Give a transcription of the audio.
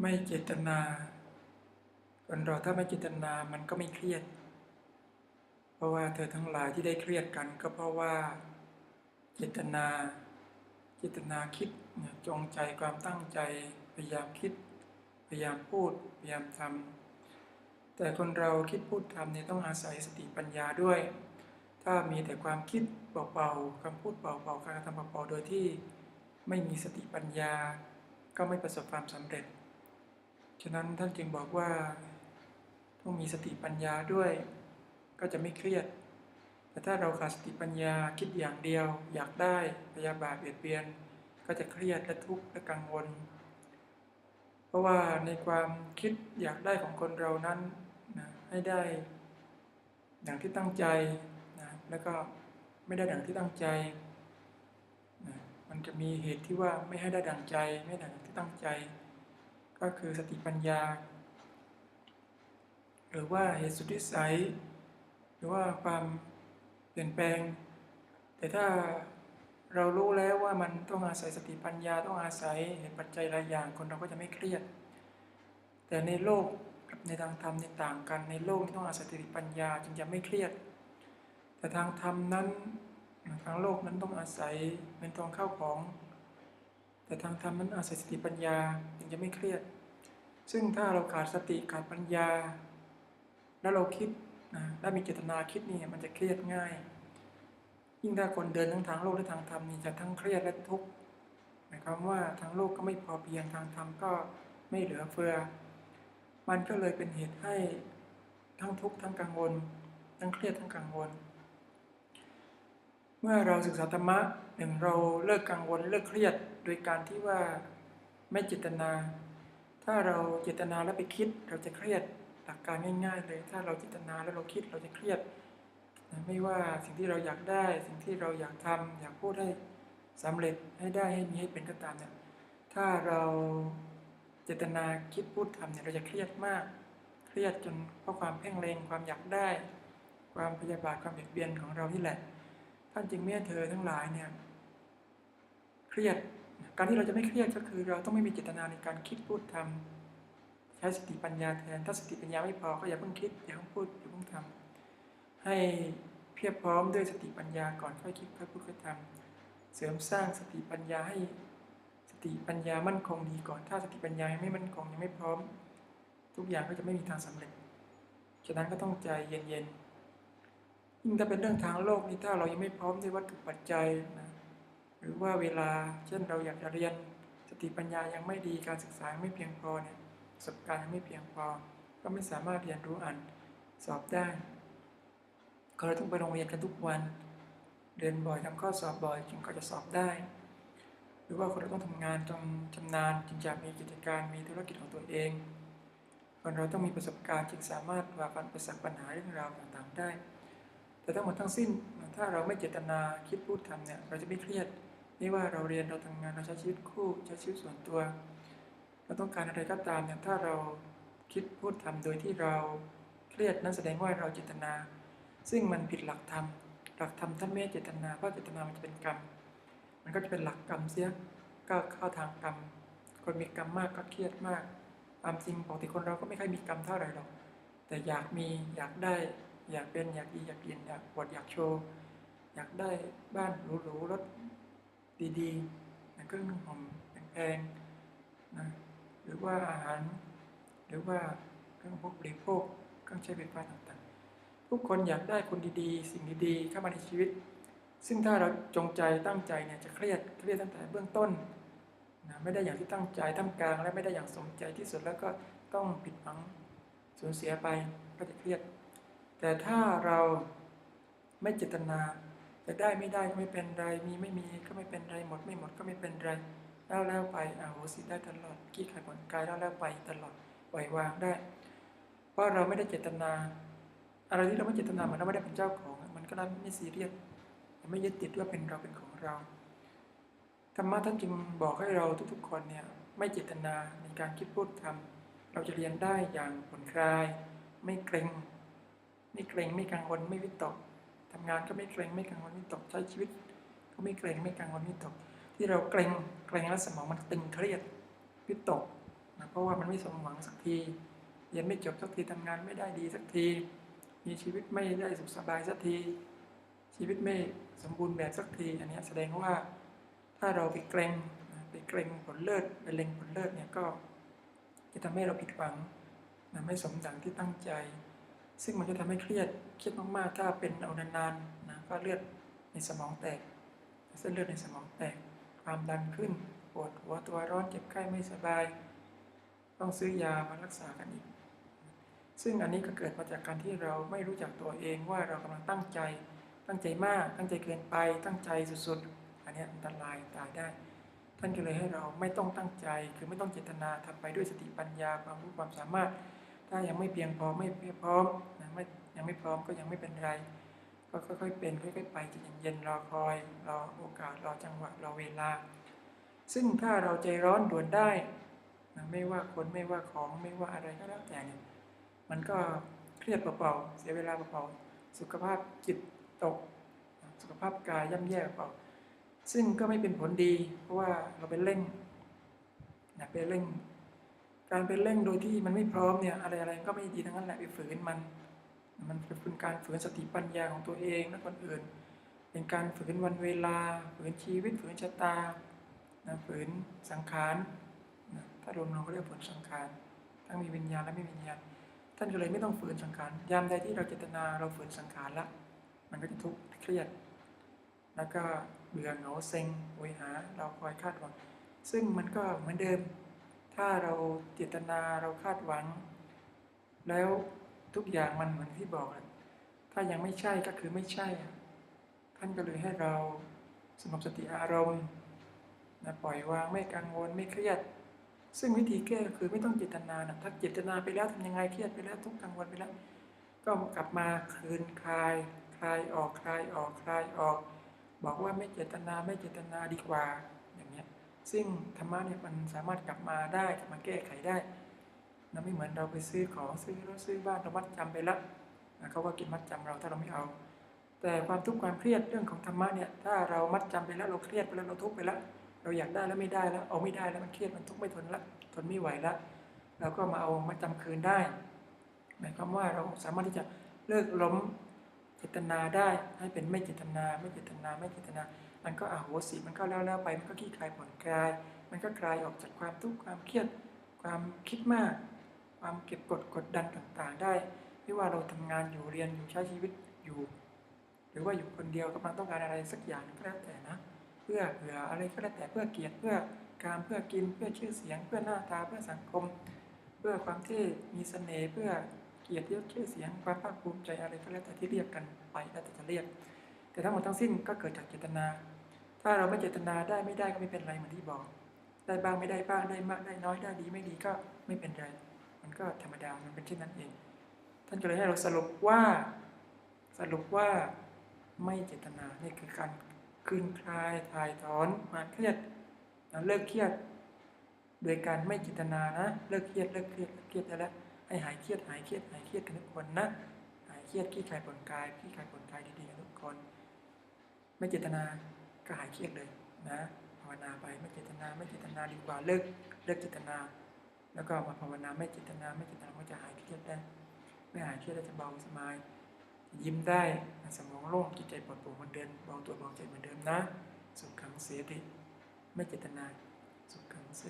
ไม่เจตนา คนเราถ้าไม่เจตนามันก็ไม่เครียด เพราะว่าเธอทั้งหลายที่ได้เครียดกันก็เพราะว่า เจตนา เจตนาคิดจงใจความตั้งใจ พยายามคิด พยายามพูด พยายามทำแต่คนเราคิดพูดทำเนี่ยต้องอาศัยสติปัญญาด้วย ถ้ามีแต่ความคิดเบาๆคำพูดเบาๆการกระทำเบาๆโดยที่ไม่มีสติปัญญาก็ไม่ประสบความสำเร็จ ฉะนั้นท่านจึงบอกว่า ต้องมีสติปัญญาด้วย ก็จะไม่เครียด แต่ถ้าเราขาดสติปัญญาคิดอย่างเดียว อยากได้พยาบาทเบียดเบียน ก็จะเครียดและทุกข์และกังวล เพราะว่าในความคิดอยากได้ของคนเรานั้นนะให้ได้อย่างที่ตั้งใจนะแล้วก็ไม่ได้ดังที่ตั้งใจนะมันจะมีเหตุที่ว่าไม่ให้ได้ดังใจ ไม่ได้ดังที่ตั้งใจ ก็คือสติปัญญา หรือว่าเหตุสุดวิสัย หรือว่าความเปลี่ยนแปลง แต่ถ้าเรารู้แล้วว่ามันต้องอาศัยสติปัญญาต้องอาศัยเหตุปัจจัยหลายอย่างคนเราก็จะไม่เครียด แต่ในโลกกับในทางธรรมในต่างกันในโลกนี่ต้องอาศัยสติปัญญาจึงจะไม่เครียด แต่ทางธรรมนั้นทางโลกนั้นต้องอาศัยเงินทองเข้าของ แต่ทางธรรมนั้นอาศัยสติปัญญาจึงจะไม่เครียด ซึ่งถ้าเราขาดสติขาดปัญญา แล้วเราคิดนะถ้ามีเจตนาคิดนี่มันจะเครียดง่าย ยิ่งถ้าคนเดินทั้งทางโลกและทางธรรมนี่จะทั้งเครียดและทุกข์หมายความว่าทางโลกก็ไม่พอเพียงทางธรรมก็ไม่เหลือเฟือ มันก็เลยเป็นเหตุให้ทั้งทุกข์ทั้งกังวล ทั้งเครียดทั้งกังวล เมื่อเราศึกษาธรรมะหนึ่งเราเลิกกังวลเลิกเครียด โดยการที่ว่าไม่เจตนา ถ้าเราเจตนาแล้วไปคิดเราจะเครียดหลักการง่าย ๆ เลย ถ้าเราเจตนาแล้วเราคิดเราจะเครียดไม่ว่าสิ่งที่เราอยากได้ สิ่งที่เราอยากทำอยากพูดให้สำเร็จให้ได้ให้มีให้เป็นก็ตามเนี่ยถ้าเราเจตนาคิดพูดทำเนี่ยเราจะเครียดมาก เครียดจนเพราะความเพ่งเล็งความอยากได้ ความพยาบาทความเบียดเบียนของเราที่แหละ ท่านจึงเมื่อเธอทั้งหลายเนี่ยเครียด การที่เราจะไม่เครียดก็คือ เราต้องไม่มีเจตนาในการคิดพูดทำใช้สติปัญญาแทนถ้าสติปัญญาไม่พอก็อย่าเพิ่งคิดอย่าเพิ่งพูดอย่าเพิ่งทำให้เพียบพร้อมด้วยสติปัญญาก่อนค่อยคิดค่อยพูดค่อยทำเสริมสร้างสติปัญญาให้สติปัญญามั่นคงดีก่อน ถ้าสติปัญญาไม่มั่นคงยังไม่พร้อม ทุกอย่างก็จะไม่มีทางสำเร็จฉะนั้นก็ต้องใจเย็นๆ ยิ่งถ้าเป็นเรื่องทางโลกนี่ถ้าเรายังไม่พร้อมด้วยวัตถุปัจจัยนะหรือว่าเวลาเช่นเราอยากจะเรียนสติปัญญายังไม่ดีการศึกษายังไม่เพียงพอเนี่ยประสบการณ์ยังไม่เพียงพอ ก็ไม่สามารถเรียนรู้อ่านสอบได้ก็เลยต้องไปโรงเรียนกันทุกวัน เรียนบ่อยทำข้อสอบบ่อยจึงก็จะสอบได้ หรือว่าคนเราต้องทำงานจนชำนาญจึงจะมีกิจการมีธุรกิจของตัวเองคนเราต้องมีประสบการณ์จึงสามารถฝ่าฟันประสักปัญหาเรื่องราวต่างๆได้ แต่ทั้งหมดทั้งสิ้นถ้าเราไม่เจตนาคิดพูดทำเนี่ยเราจะไม่เครียดไม่ว่าเราเรียนเราทำงานเราใช้ชีวิตคู่ใช้ชีวิตส่วนตัว เราต้องการอะไรก็ตามเนี่ยถ้าเราคิดพูดทำโดยที่เราเครียดนั่นแสดงว่าเราเจตนา ซึ่งมันผิดหลักธรรมหลักธรรมท่านไม่เจตนาเพราะเจตนามันจะเป็นกรรม มันก็จะเป็นหลักกรรมเสียก็เข้าทางกรรม คนมีกรรมมากก็เครียดมากความจริงปกติคนเราก็ไม่ค่อยมีกรรมเท่าไหร่หรอกแต่อยากมีอยากได้ อยากเป็นอยากดีอยากกินอยากปวดอยากโชว์ อยากได้บ้านหรูๆรถดีๆเครื่องนุ่งห่มแพงๆนะหรือว่าอาหาร หรือว่าเครื่องพกบริโภคเครื่องใช้ไฟฟ้าต่างๆทุกคนอยากได้คนดีๆ สิ่งดีๆเข้ามาในชีวิต ซึ่งถ้าเราจงใจตั้งใจเนี่ยจะเครียดเครียดตั้งแต่เบื้องต้นนะไม่ได้อย่างที่ตั้งใจท่ามกลาง และไม่ได้อย่างสมใจที่สุดแล้วก็ต้องผิดหวังสูญเสียไปก็จะเครียด แต่ถ้าเราไม่เจตนาจะได้ไม่ได้ก็ไม่เป็นไร มีไม่มีก็ไม่เป็นไร หมดไม่หมดก็ไม่เป็นไรแล้วแล้วไปอาโหสิได้ตลอดขี้ขายผลกายแล้วแล้วไปตลอดปล่อยวางได้ เพราะเราไม่ได้เจตนา อะไรที่เราไม่เจตนาเหมือนเราไม่ได้เป็นเจ้าของ มันก็ไม่ซีเรียสไม่ยึดติดว่าเป็นเราเป็นของเราธรรมะท่านจึงบอกให้เราทุกๆคนเนี่ยไม่เจตนาในการคิดพูดทำเราจะเรียนได้อย่างผ่อนคลาย ไม่เกรง ไม่เกรงไม่กังวลไม่วิตกทำงานก็ไม่เกรงไม่กังวลวิตก ใช้ชีวิต ก็ไม่เกรงไม่กังวลวิตก ที่เราเกรงเกรงแล้วสมองมันตึงเครียดวิตกนะเพราะว่ามันไม่สมหวังสักทีเรียนไม่จบสักทีทำงานไม่ได้ดีสักที มีชีวิตไม่ได้สุขสบายสักที ชีวิตไม่สมบูรณ์แบบสักที อันนี้แสดงว่าถ้าเราไปเกรงไปเกรงผลเลิศไปเล็งผลเลิศเนี่ยก็จะทำให้เราผิดหวังนะไม่สมดังที่ตั้งใจ ซึ่งมันจะทำให้เครียดเครียดมากๆ ถ้าเป็นเอานานๆนะก็เลือดในสมองแตก เส้นเลือดในสมองแตก ความดันขึ้น ปวดหัวตัวร้อนเจ็บไข้ไม่สบาย ต้องซื้อยามารักษากันอีก ซึ่งอันนี้ก็เกิดมาจากการที่เราไม่รู้จักตัวเองว่าเรากำลังตั้งใจ ตั้งใจมาก ตั้งใจเกินไป ตั้งใจสุดๆ อันนี้อันตรายตายได้ ท่านก็เลยให้เราไม่ต้องตั้งใจ คือไม่ต้องเจตนาทำไปด้วยสติปัญญาความรู้ความสามารถ ถ้ายังไม่เพียงพอไม่พร้อมนะไม่ยังไม่พร้อมก็ยังไม่เป็นไร ก็ค่อยๆเป็นค่อยๆไปใจะเย็นๆรอคอยรอโอกาสรอจังหวะรอเวลา ซึ่งถ้าเราใจร้อนด่วนได้นะไม่ว่าคนไม่ว่าของไม่ว่าอะไรก็แล้วแต่เนี่ยมันก็เครียดเปล่าๆเสียเวลาเปล่าๆสุขภาพจิตตก สุขภาพกายย่ำแย่เปล่าซึ่งก็ไม่เป็นผลดี เพราะว่าเราไปเร่งนะไปเร่ง การไปเร่งโดยที่มันไม่พร้อมเนี่ยอะไรอะไรก็ไม่ดีทั้งนั้นแหละไปฝืนมัน มันเป็นการฝืนสติปัญญาของตัวเองและคนอื่น เป็นการฝืนวันเวลา ฝืนชีวิตฝืนชะตานะฝืนสังขารนะถ้ารวมเราก็เรียกฝืนสังขารทั้งมีวิญญาณและไม่มีวิญญาณท่านก็เลยไม่ต้องฝืนสังขารยามใดที่เราเจตนาเราฝืนสังขารละ มันก็จะทุกข์เครียด แล้วก็เบื่อเหงาเซ็งโหยหา เราคอยคาดหวังซึ่งมันก็เหมือนเดิม ถ้าเราเจตนาเราคาดหวัง แล้วทุกอย่างมันเหมือนที่บอก ถ้ายังไม่ใช่ก็คือไม่ใช่ ท่านก็เลยให้เราสงบสติอารมณ์นะปล่อยวางไม่กังวลไม่เครียด ซึ่งวิธีแก้ก็คือไม่ต้องเจตนานะถ้าเจตนาไปแล้วทำยังไงเครียดไปแล้วทุกข์กังวลไปแล้ว ก็กลับมาคืนคลาย คลายออกคลายออกคลายออก บอกว่าไม่เจตนาไม่เจตนาดีกว่า ซึ่งธรรมะเนี่ยมันสามารถกลับมาได้กลับมาแก้ไขได้นะไม่เหมือนเราไปซื้อของซื้อรถซื้อบ้านเรามัดจำไปแล้วนะเขาก็กินมัดจำเราถ้าเราไม่เอา แต่ความทุกข์ความเครียดเรื่องของธรรมะเนี่ยถ้าเรามัดจำไปแล้วเราเครียดไปแล้วเราทุกข์ไปแล้วเราอยากได้แล้วไม่ได้แล้วเอาไม่ได้แล้วมันเครียดมันทุกข์ไม่ทนละทนไม่ไหวล้วเราก็มาเอามัดจำคืนได้หมายความว่าเราสามารถที่จะเลิกล้มเจตนาได้ให้เป็นไม่เจตนา ไม่เจตนาไม่เจตนา มันก็อาโหสิมันก็แล้วแล้วไป มันก็คลี่คลายผ่อนคลาย มันก็คลายออกจากความทุกข์ความเครียด ความคิดมาก ความเก็บกดกดดันต่างๆ ได้ ไม่ว่าเราทำงานอยู่เรียนอยู่ใช้ชีวิตอยู่ หรือว่าอยู่คนเดียวกำลังต้องการอะไรสักอย่างก็แล้วแต่นะ เพื่อเผื่ออะไรก็แล้วแต่เพื่อเกียรติเพื่อการเพื่อกินเพื่อชื่อเสียง เพื่อหน้าตาเพื่อสังคม เพื่อความที่มีเสน่ห์เพื่อเกียรติยศชื่อเสียงความภาคภูมิใจอะไรก็แล้วแต่ที่เรียกกันไปแล้วแต่จะเรียก แต่ทั้งหมดทั้งสิ้นก็เกิดจากเจตนา ถ้าเราไม่เจตนาได้ไม่ได้ก็ไม่เป็นไรเหมือนที่บอก ได้บ้างไม่ได้บ้างได้มากได้น้อยได้ดีไม่ดีก็ไม่เป็นไร มันก็ธรรมดา มันเป็นเช่นนั้นเอง ท่านก็เลยให้เราสรุปว่าสรุปว่าไม่เจตนา นี่คือการคืนคลายถ่ายถอนความเครียดนะเลิกเครียด โดยการไม่เจตนานะ เลิกเครียดเลิกเครียดเลิกเครียดได้แล้วให้หายเครียดหายเครียดหายเครียดกันทุกคนนะ หายเครียดขี้คลายผ่อนคลายขี้คลายผ่อนคลายดีๆกันทุกคน ไม่เจตนาก็หายเครียดเลยนะภาวนาไปไม่เจตนาไม่เจตนาดีกว่าเลิกเลิกเจตนา แล้วก็มาภาวนาไม่เจตนาไม่เจตนาก็จะหายเครียดได้ไม่หายเครียดจะเบาสบายยิ้มได้สมองโล่งจิตใจปลอดโปร่งเหมือนเดิมเบาตัวเบาใจเหมือนเดิมนะ สุขังเสียดิไม่เจตนา สุขังเส